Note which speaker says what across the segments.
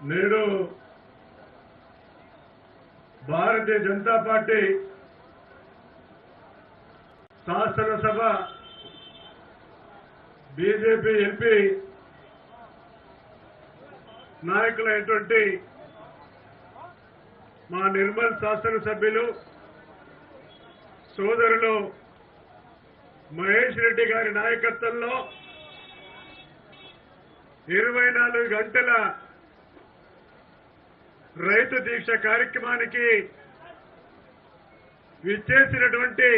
Speaker 1: నేడు భారతీయ జనతా పార్టీ శాసనసభ BJP MP నాయకులైనటువంటి మా నిర్మల్ శాసనసభ్యులు సోదరులు మహేష్ రెడ్డి గారి నాయకత్వంలో ఇరవై నాలుగు గంటల రైతు దీక్ష కార్యక్రమానికి విచ్చేసినటువంటి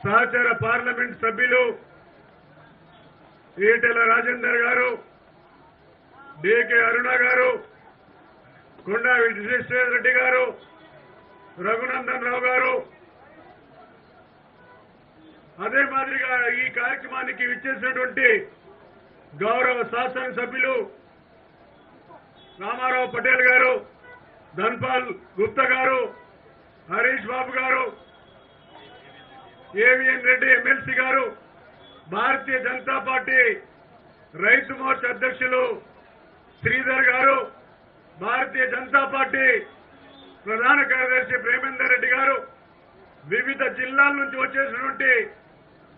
Speaker 1: సహచర పార్లమెంట్ సభ్యులు ఈటెల రాజేందర్ గారు డికే అరుణ గారు కొండా విజయశ్వర రెడ్డి గారు రఘునందన్ రావు గారు. అదే మాదిరిగా ఈ కార్యక్రమానికి విచ్చేసినటువంటి గౌరవ శాసనసభ్యులు రామారావు పటేల్ గారు ధన్పాల్ గుప్తా గారు హరీష్ బాబు గారు ఏవిఎన్ రెడ్డి ఎమ్మెల్సీ గారు భారతీయ జనతా పార్టీ రైతు మోర్చా అధ్యక్షులు శ్రీధర్ గారు భారతీయ జనతా పార్టీ ప్రధాన కార్యదర్శి ప్రేమేందర్ రెడ్డి గారు వివిధ జిల్లాల నుంచి వచ్చేసినటువంటి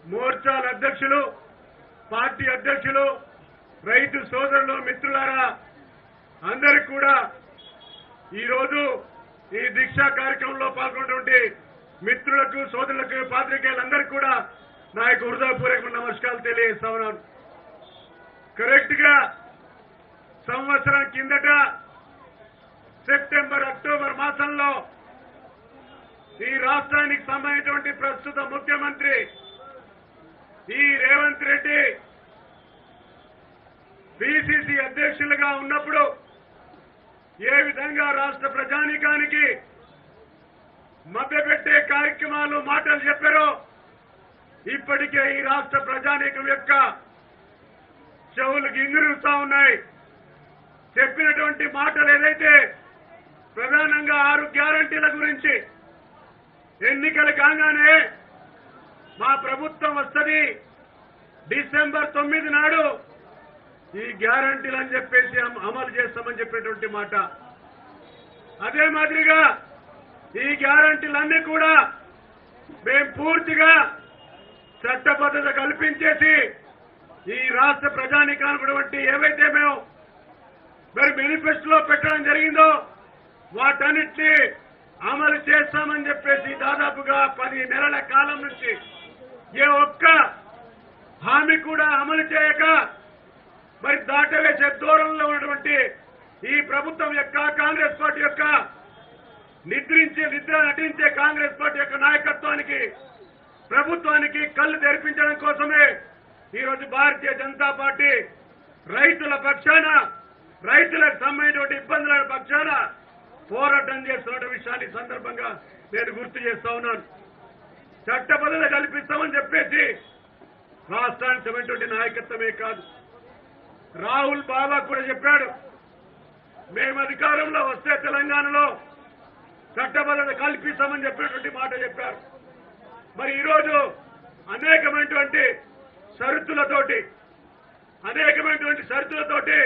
Speaker 1: మోర్చాల అధ్యక్షులు పార్టీ అధ్యక్షులు రైతు సోదరులు మిత్రులారా అందరికి కూడా ఈరోజు ఈ దీక్షా కార్యక్రమంలో పాల్గొన్నటువంటి మిత్రులకు సోదరులకు పాత్రికేయులందరికీ కూడా నా యొక్క హృదయపూర్వక నమస్కారాలు తెలియజేస్తా ఉన్నాను. కరెక్ట్గా సంవత్సరం కిందట సెప్టెంబర్ అక్టోబర్ మాసంలో ఈ రాష్ట్రానికి సంబంధించినటువంటి ప్రస్తుత ముఖ్యమంత్రి ఈ రేవంత్ రెడ్డి బీసీసీ అధ్యక్షులుగా ఉన్నప్పుడు ఏ విధంగా రాష్ట్ర ప్రజానీకానికి మభ్యపెట్టే కార్యక్రమాలు మాటలు చెప్పారో ఇప్పటికే ఈ రాష్ట్ర ప్రజానీకం యొక్క చెవులు గింగిరుస్తా ఉన్నాయి. చెప్పినటువంటి మాటలు ఏదైతే ప్రధానంగా ఆరు గ్యారంటీల గురించి ఎన్నికలు కాగానే మా ప్రభుత్వం వస్తుంది డిసెంబర్ తొమ్మిది నాడు ఈ గ్యారంటీలు అని చెప్పేసి అమలు చేస్తామని చెప్పినటువంటి మాట. అదే మాదిరిగా ఈ గ్యారంటీలన్నీ కూడా మేము పూర్తిగా చట్టబద్ధత కల్పించేసి ఈ రాష్ట్ర ప్రజానికానుకున్నటువంటి ఏవైతే మేము మరి మేనిఫెస్టోలో పెట్టడం జరిగిందో వాటన్నిటిని అమలు చేస్తామని చెప్పేసి దాదాపుగా పది నెలల కాలం నుంచి ఏ ఒక్క హామీ కూడా అమలు చేయక మరి దాటవేసే దూరంలో ఉన్నటువంటి ఈ ప్రభుత్వం యొక్క కాంగ్రెస్ పార్టీ యొక్క నిద్రించి నిద్ర నటించే కాంగ్రెస్ పార్టీ యొక్క నాయకత్వానికి ప్రభుత్వానికి కళ్ళు తెరిపించడం కోసమే ఈరోజు భారతీయ జనతా పార్టీ రైతుల పక్షాన రైతులకు సంబంధించిన ఇబ్బందుల పక్షాన పోరాటం చేస్తున్న విషయాన్ని సందర్భంగా నేను గుర్తు చేస్తా ఉన్నాను. చట్టబద్ధత కల్పిస్తామని చెప్పేసి రాష్ట్రానికి సంబంధించిన నాయకత్వమే కాదు. రాహుల్ బాబా కూడా చెప్పాడు మేము అధికారంలో వస్తే తెలంగాణలో చట్టబద్ధత కల్పిస్తామని చెప్పినటువంటి మాట చెప్పారు. మరి ఈరోజు అనేకమైనటువంటి షరతులతోటి అనేకమైనటువంటి షరతులతోటి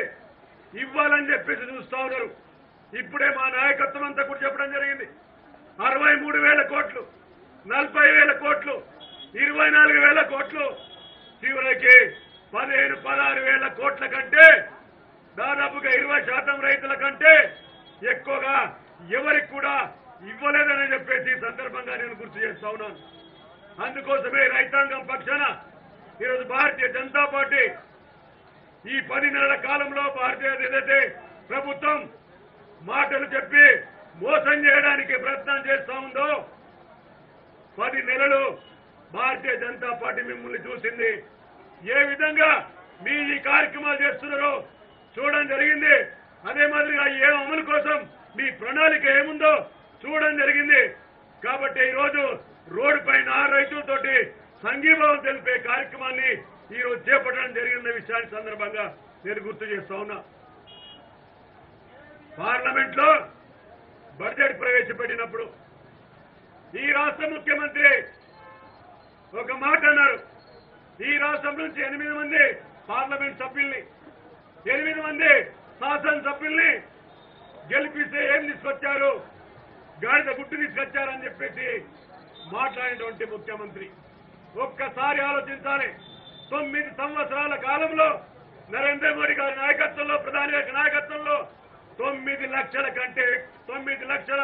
Speaker 1: ఇవ్వాలని చెప్పేసి చూస్తా ఉన్నారు. ఇప్పుడే మా నాయకత్వం అంతా కూడా చెప్పడం జరిగింది. అరవై మూడు వేల కోట్లు నలభై వేల కోట్లు ఇరవై నాలుగు వేల కోట్లు చివరికి పదిహేను పదహారు వేల కోట్ల కంటే దాదాపుగా ఇరవై శాతం రైతుల కంటే ఎక్కువగా ఎవరికి కూడా ఇవ్వలేదని చెప్పేసి సందర్భంగా నేను గుర్తు చేస్తా ఉన్నాను. అందుకోసమే రైతాంగం పక్షాన ఈరోజు భారతీయ జనతా పార్టీ ఈ పది నెలల కాలంలో భారతీయ ఏదైతే ప్రభుత్వం మాటలు చెప్పి మోసం చేయడానికి ప్రయత్నం చేస్తా ఉందో పది నెలలు భారతీయ జనతా పార్టీ మిమ్మల్ని చూసింది. ఏ విధంగా మీ ఈ కార్యక్రమాలు చేస్తున్నారో చూడడం జరిగింది. అదే మాదిరిగా ఏ అమలు కోసం మీ ప్రణాళిక ఏముందో చూడడం జరిగింది. కాబట్టి ఈరోజు రోడ్డు పైన రైతులతోటి సంఘీభావం తెలిపే కార్యక్రమాన్ని ఈరోజు చేపట్టడం జరిగిన విషయాన్ని సందర్భంగా నేను గుర్తు చేస్తా ఉన్నా. పార్లమెంట్లో బడ్జెట్ ప్రవేశపెట్టినప్పుడు ఈ రాష్ట్ర ముఖ్యమంత్రి ఒక మాట అన్నారు. ఈ రాష్ట్రం నుంచి ఎనిమిది మంది పార్లమెంట్ సభ్యుల్ని ఎనిమిది మంది శాసనసభ్యుల్ని గెలిపిస్తే ఏం తీసుకొచ్చారు? గాడిద గుట్టు తీసుకొచ్చారని చెప్పేసి మాట్లాడినటువంటి ముఖ్యమంత్రి. ఒక్కసారి ఆలోచించాలి. తొమ్మిది సంవత్సరాల కాలంలో నరేంద్ర మోడీ గారి నాయకత్వంలో ప్రధాని యొక్క నాయకత్వంలో తొమ్మిది లక్షల కంటే తొమ్మిది లక్షల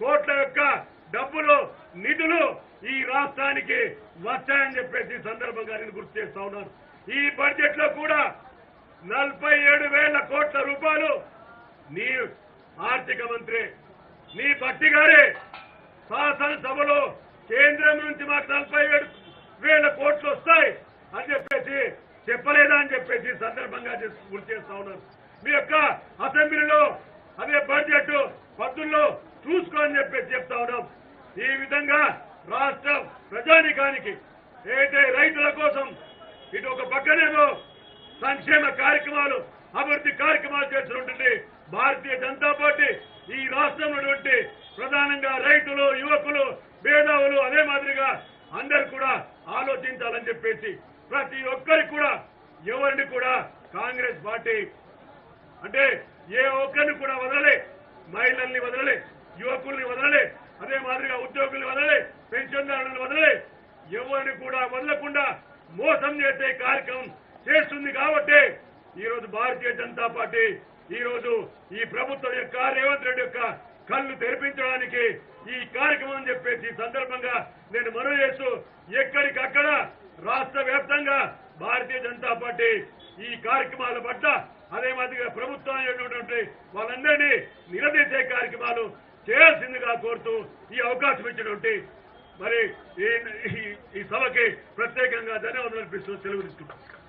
Speaker 1: కోట్ల యొక్క డబ్బులు నిధులు ఈ రాష్ట్రానికి వచ్చాయని చెప్పేసి ఈ సందర్భంగా నేను గుర్తు చేస్తా ఉన్నాను. ఈ బడ్జెట్లో కూడా నలభై ఏడు వేల కోట్ల రూపాయలు నీ ఆర్థిక మంత్రి నీ భట్టి గారే శాసనసభలో కేంద్రం నుంచి మాకు నలభై ఏడు వేల కోట్లు వస్తాయి అని చెప్పేసి చెప్పలేదా అని చెప్పేసి సందర్భంగా గుర్తు చేస్తా ఉన్నాను. మీ యొక్క అసెంబ్లీలో అదే బడ్జెట్ పద్దుల్లో చూసుకో అని చెప్పేసి చెప్తా ఉన్నాం. ఈ విధంగా రాష్ట్ర ప్రజానికానికి ఏదైతే రైతుల కోసం ఇటు ఒక పక్కనేమో సంక్షేమ కార్యక్రమాలు అభివృద్ధి కార్యక్రమాలు చేస్తున్నటువంటి భారతీయ జనతా పార్టీ ఈ రాష్ట్రంలో ప్రధానంగా రైతులు యువకులు మేధావులు అదే మాదిరిగా అందరు కూడా ఆలోచించాలని చెప్పేసి ప్రతి ఒక్కరికి కూడా ఎవరిని కూడా కాంగ్రెస్ పార్టీ అంటే ఏ ఒక్కరిని కూడా వదలలే. మహిళల్ని వదలలే యువకుల్ని వదలలే. అదే మాదిరిగా ఉద్యోగులు వదలే పెన్షన్దారులను వదలే. ఎవరిని కూడా వదలకుండా మోసం చేసే కార్యక్రమం చేస్తుంది కాబట్టి ఈరోజు భారతీయ జనతా పార్టీ ఈరోజు ఈ ప్రభుత్వం యొక్క రేవంత్ రెడ్డి యొక్క కళ్ళు తెరిపించడానికి ఈ కార్యక్రమం అని చెప్పేసి ఈ సందర్భంగా నేను మనవి చేస్తూ ఎక్కడికక్కడ రాష్ట్ర వ్యాప్తంగా భారతీయ జనతా పార్టీ ఈ కార్యక్రమాల పట్ల అదే మాదిరిగా ప్రభుత్వం వాళ్ళందరినీ నిలదీసే కార్యక్రమాలు చేయాల్సిందిగా కోరుతూ ఈ అవకాశం ఇచ్చినటువంటి మరి ఈ- సభకి ప్రత్యేకంగా ధన్యవాదాలు అర్పిస్తూ తెలుగు తీసుకుంటాం